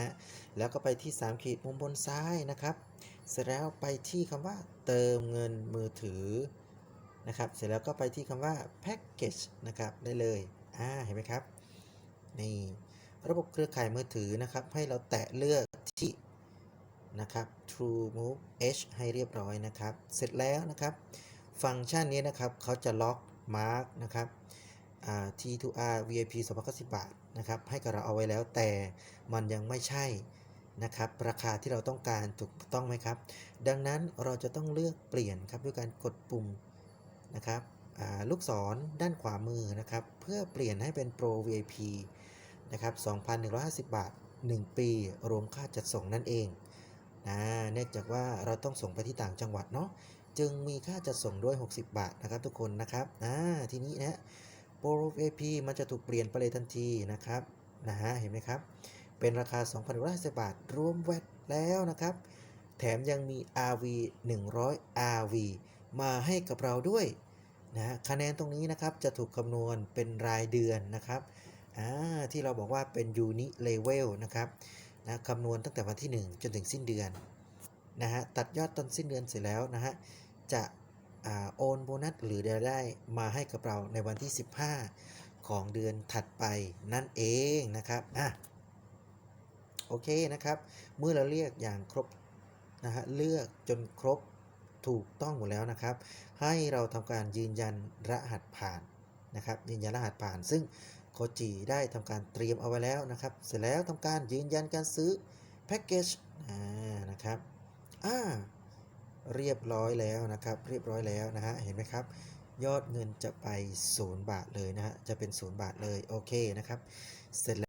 ฮะ แล้วก็ไปที่ 3 ขีดมุมบนซ้ายนะครับ เสร็จแล้วไปที่คำว่าเติมเงินมือถือนะครับ เสร็จแล้วก็ไปที่คำว่า package นะครับได้เลย อ่า เห็นไหมครับ นี่ระบบเครือข่ายมือถือนะครับ ให้เราแตะเลือกที่นะครับ True Move H ให้เรียบร้อยนะครับ เสร็จแล้วนะครับ ฟังก์ชันนี้นะครับเขาจะล็อกมาร์กนะครับ T2R VIP 290บาทนะครับให้กับเราเอาไว้แล้วแต่มันยังไม่ใช่นะครับราคาที่เราต้องการถูกต้องไหมครับ ดังนั้นเราจะต้องเลือกเปลี่ยนครับด้วยการกดปุ่มนะครับลูกศรด้านขวามือนะครับเพื่อเปลี่ยนให้เป็น Pro VIP นะครับ 2,150 บาท 1 ปี รวมค่าจัดส่งนั่นเองนะเนื่องจากว่าเราต้องส่งไปที่ต่างจังหวัดเนาะจึงมีค่าจัดส่งด้วย 60 บาทนะครับทุกคนนะครับอ่าทีนี้นะ โปร VIP มันจะถูกเปลี่ยนไปเลยทันทีนะครับนะฮะเห็นไหมครับ เป็นราคา 2,150 บาท รวมแวตแล้วนะครับ แถมยังมี RV 100 RV มาให้กับเราด้วยนะฮะคะแนนตรงนี้นะครับจะถูกคำนวณเป็นรายเดือนนะครับที่เราบอกว่าเป็น Uni Level นะครับนะคำนวณตั้งแต่วันที่ 1 จนถึงสิ้นเดือนนะฮะตัดยอดตอนสิ้นเดือนเสร็จแล้วนะฮะจะ โอนโบนัสหรือรายได้มาให้กับเราในวันที่ 15 ของเดือนถัดไปนั่นเองนะครับอะโอเคนะครับ เมื่อเราเรียกอย่างครบนะฮะเลือกจนครบถูกต้องหมดแล้วนะครับ ให้เราทำการยืนยันรหัสผ่านนะครับ ยืนยันรหัสผ่าน ซึ่งโคจิได้ทำการเตรียมเอาไว้แล้วนะครับ เสร็จแล้วทำการยืนยันการซื้อแพ็กเกจนะครับอ่า เรียบร้อยแล้วนะครับ เรียบร้อยแล้วนะฮะเห็นไหมครับ ยอดเงินจะไป 0 บาทเลยนะฮะจะเป็น 0 บาทเลยโอเคนะครับ เสร็จแล้ว